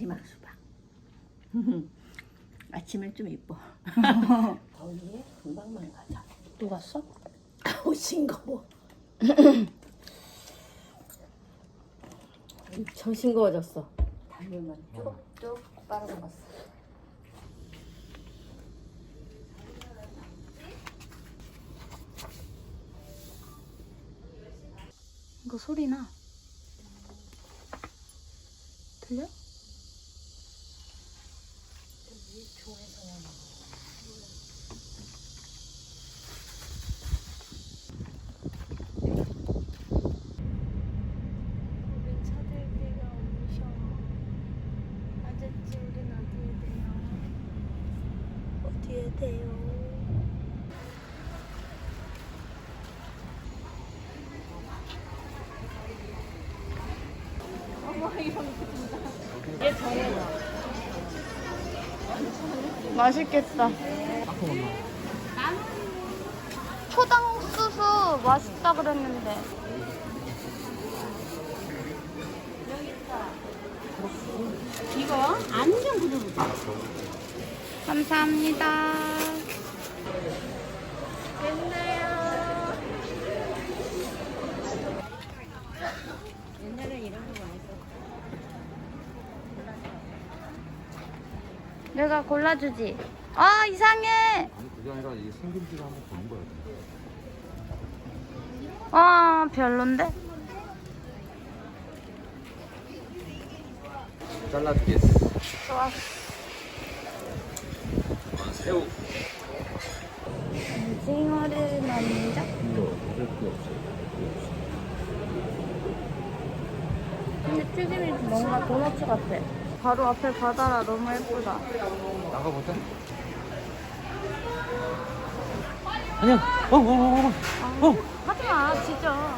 마지막 수박. 아침에 좀 이뻐. 더위에 금방만 가자. 또 갔어? 아우 싱거워. 저 싱거워졌어. 당뇨만 쭉쭉 빨아 먹었어. 이거 소리 나. 들려? 우린 찾을 데가 없으셔. 아저씨, 우린 돼요? 맛있겠다. 초당 옥수수 맛있다 그랬는데. 이거 안전 부들부들. 감사합니다. 옛날에 이런 거 많이 써. 내가 골라주지. 아 이상해. 아니 그게 아니라 이게 생김치를 한번 보는 거야. 아 별론데? 잘라주겠어. 좋아. 새우. 오징어를 먼저. 이거 먹을 게 없어. 근데 튀김이 뭔가 도넛 같아. 바로 앞에 바다라 너무 예쁘다. 나가보자. 아니야. 어, 어, 어, 어. 하지마, 진짜.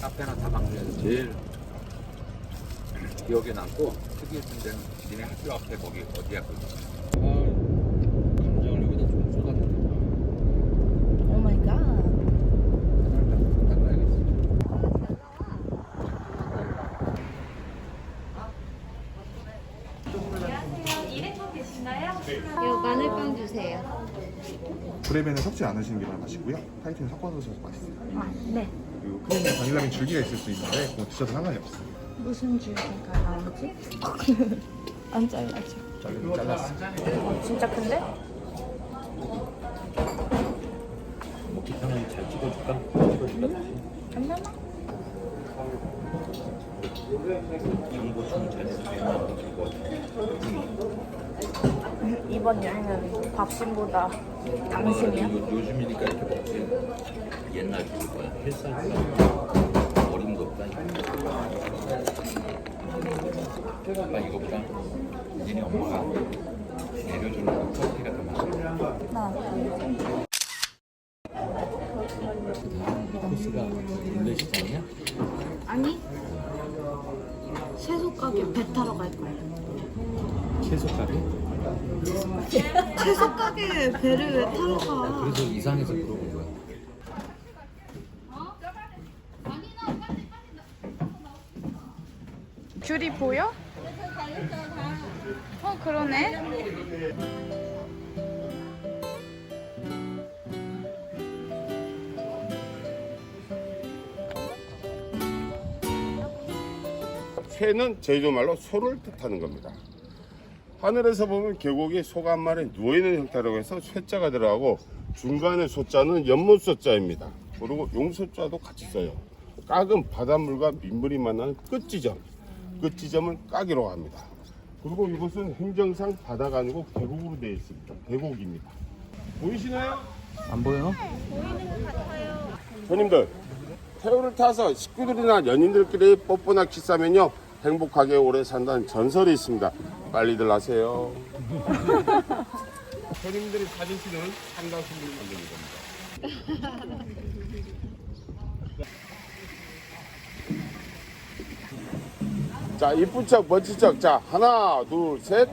카페나 다방 중에서 제일 기억에 남고 특이했던 데는 니네 학교 앞에 거기 어디야 그 아, 감정을 여기다 좀 쏟았는데 오 마이 갓. 딱 닦아야겠어 이거 마늘빵 주세요. 브레벤은 섞지 않으시는 게 맛있고요. 타이트는 섞어서 맛있어요. 아, 네. 그리고 크림에 바닐라민 줄기가 있을 수 있는데 그거 드셔도 상관이 없어요. 무슨 줄기가 나오지? 안 잘라져. 저기 잘랐어 어, 진짜 큰데? 먹기 편하게 잘 찍어줄까? 잘 같아 이번 여행은 밥심보다 당신이야? 요, 요즘이니까 이렇게 먹지 옛날 그거야 햇살 어림도 없다 아빠 이거보다 니네 엄마가 내려주는 커피가 더 많아 나. 코스가 인도시장이야? 아니 채소 가게 배 타러 갈 거야. 채소 가게? 채소 가게 배를 왜 타러 가? 그래서 이상해서 물어본 거야 줄이 보여? 어 그러네. 새는 제주말로 소를 뜻하는 겁니다. 하늘에서 보면 계곡이 소가 한 마리 누워있는 형태라고 해서 쇠자가 들어가고 중간에 소자는 연못 소자입니다. 그리고 용소자도 같이 써요. 깍은 바닷물과 민물이 만나는 끝지점. 끝지점을 깍이라고 합니다. 그리고 이곳은 행정상 바다가 아니고 계곡으로 되어 있습니다. 계곡입니다. 보이시나요? 안 보여? 손님들 새우를 타서 식구들이나 연인들끼리 뽀뽀나 키스하면요 행복하게 오래 산다는 전설이 있습니다. 빨리들 하세요. 손님들이 사진 찍는 상당수를 만드는 겁니다. 자, 이쁜 척, 멋진 척. 자, 하나, 둘, 셋.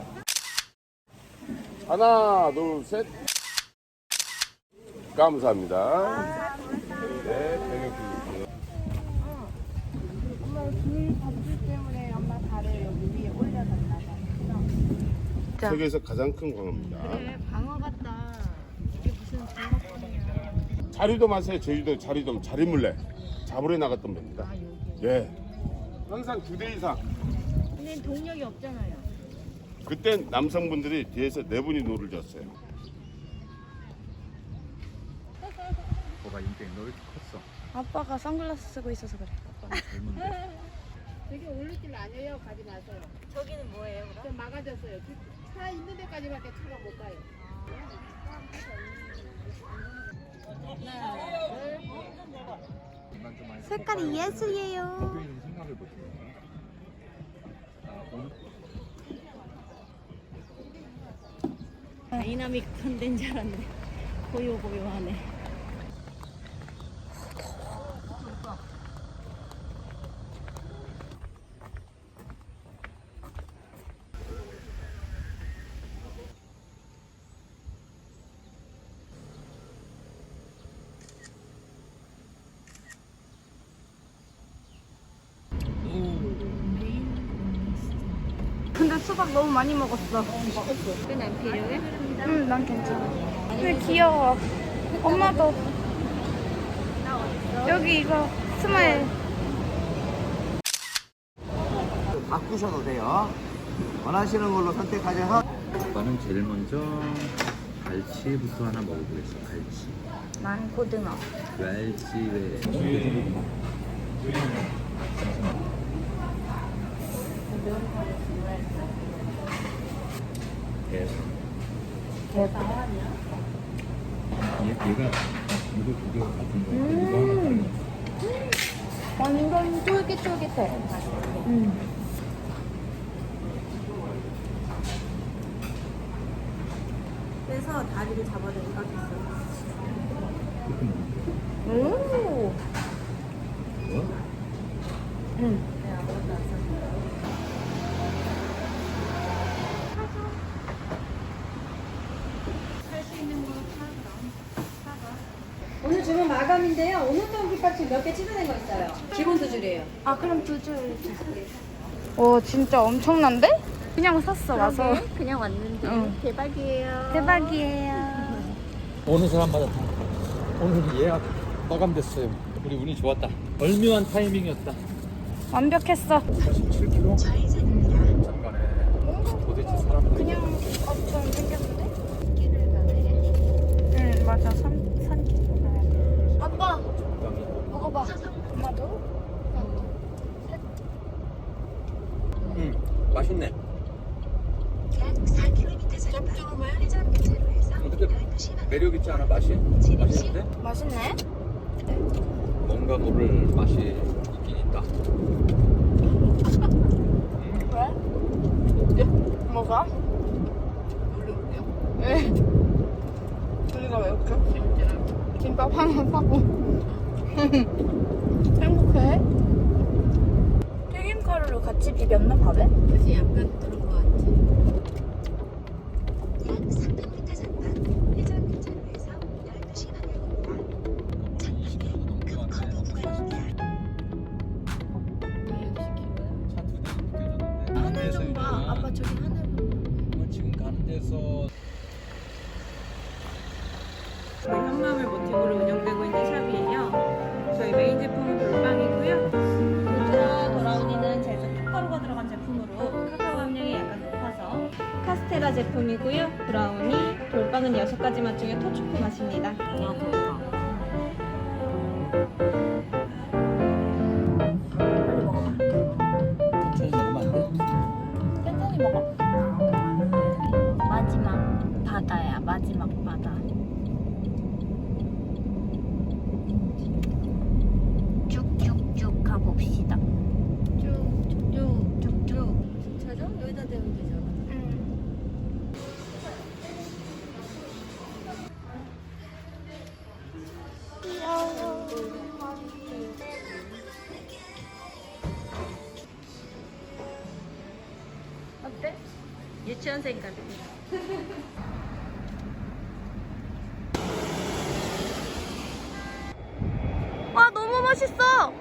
하나, 둘, 셋. 감사합니다. 네, 병역입니다. 엄마 귤 밥줄 때문에 엄마 다리를 여기 위에 올려놨나 봐. 세계에서 가장 큰 광어입니다. 그래 방어 같다. 이게 무슨 장어권이야. 자리도 마세요. 제주도 자리도 자리물레 잡으러 나갔던 겁니다. 예. 항상 두 대 이상. 근데 동력이 없잖아요. 그땐 남성분들이 뒤에서 네 분이 노를 졌어요. 뭐가 인생이 너 이렇게 컸어 아빠가 선글라스 쓰고 있어서 그래. 젊은데 되게 올리길 아니에요. 가지 마세요. 저기는 뭐예요 그럼? 좀 막아졌어요. 차 있는 데까지밖에 차가 못 가요. 많이 색깔이 예술이에요. 다이나믹 컨텐츠 알았네. 고요고요하네. 근데 수박 너무 많이 먹었어. 그냥 필요해? 응, 난 괜찮아. 근데 귀여워. 엄마도. 여기 이거 스마일. 바꾸셔도 돼요. 원하시는 걸로 선택하셔서 아빠는 제일 먼저 갈치부터 하나 먹어보겠어 갈치 난 고등어. 갈치 왜 대박 대박. 얘, 얘가 이거 두 개가 같은 거야 이거 하나 다른 거 완전 쫄깃쫄깃해. 음. 그래서 다리를 잡아주니까 됐어요. 오. 뭐? 오늘 주문 마감인데요. 오늘 동 김밥집 몇 개 찍어낸 거 있어요. 기본 두 줄이에요. 아, 그럼 두 줄. 오, 진짜 엄청난데? 그냥 샀어, 와서. 그냥 왔는데 응. 대박이에요. 대박이에요. 오는 사람마다 다 오늘 예약 마감됐어요. 우리 운이 좋았다. 얼미한 타이밍이었다. 완벽했어. 47km? 잠깐에 도대체 사람들이 그냥 업처럼 생겼는데? 응, 맞아. 산, 산길 가야 돼. 아빠, 먹어봐. 엄마도? 응, 맛있네. 근데 매력 있지 않아 맛이? 맛있는데? 맛있네. 뭔가 모를 맛이 있긴 있다. 뭐가? 왜? 우리가 왜 웃겨? 김밥 하나 사고 행복해? 튀김가루를 같이 비볐나 밥에? 그지 약간 그런 거 같지. 데서 저희 현마음을 모티브로 운영되고 있는 샵이에요. 저희 메인 제품은 돌빵이고요. 우주나 돌아오니는 제주 톡가루가 들어간 제품으로 카카오 함량이 약간 높아서 카스테라 제품이고요. 브라우니, 돌빵은 6가지 맛 중에 토초코 맛입니다. 천 유치원생 같아. 와 너무 멋있어.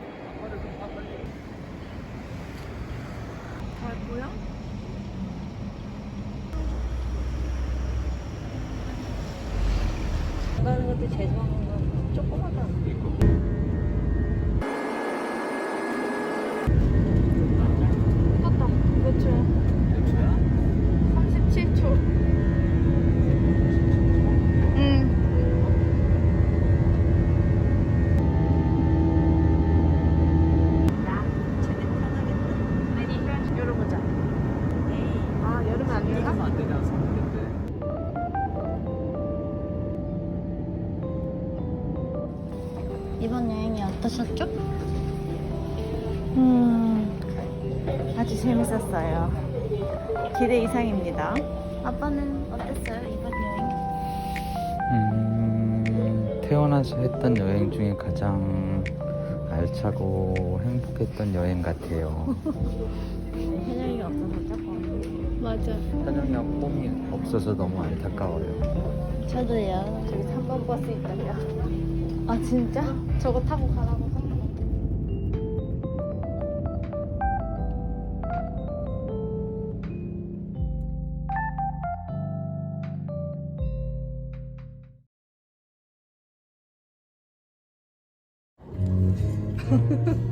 잘 보여? 나는 것도 제주하는 건 조그마다. 어떠셨죠? 음, 아주 재밌었어요. 기대 이상입니다. 아빠는 어땠어요, 이번 여행? 음, 태어나서 했던 여행 중에 가장 알차고 행복했던 여행 같아요. 현영이가 없어서 조금. 맞아. 현영이랑 폼이 없어서 너무 안타까워요. 저도요. 저기 3번 버스 있다요. 아, 진짜? 저거 타고 가라 Ha ha ha.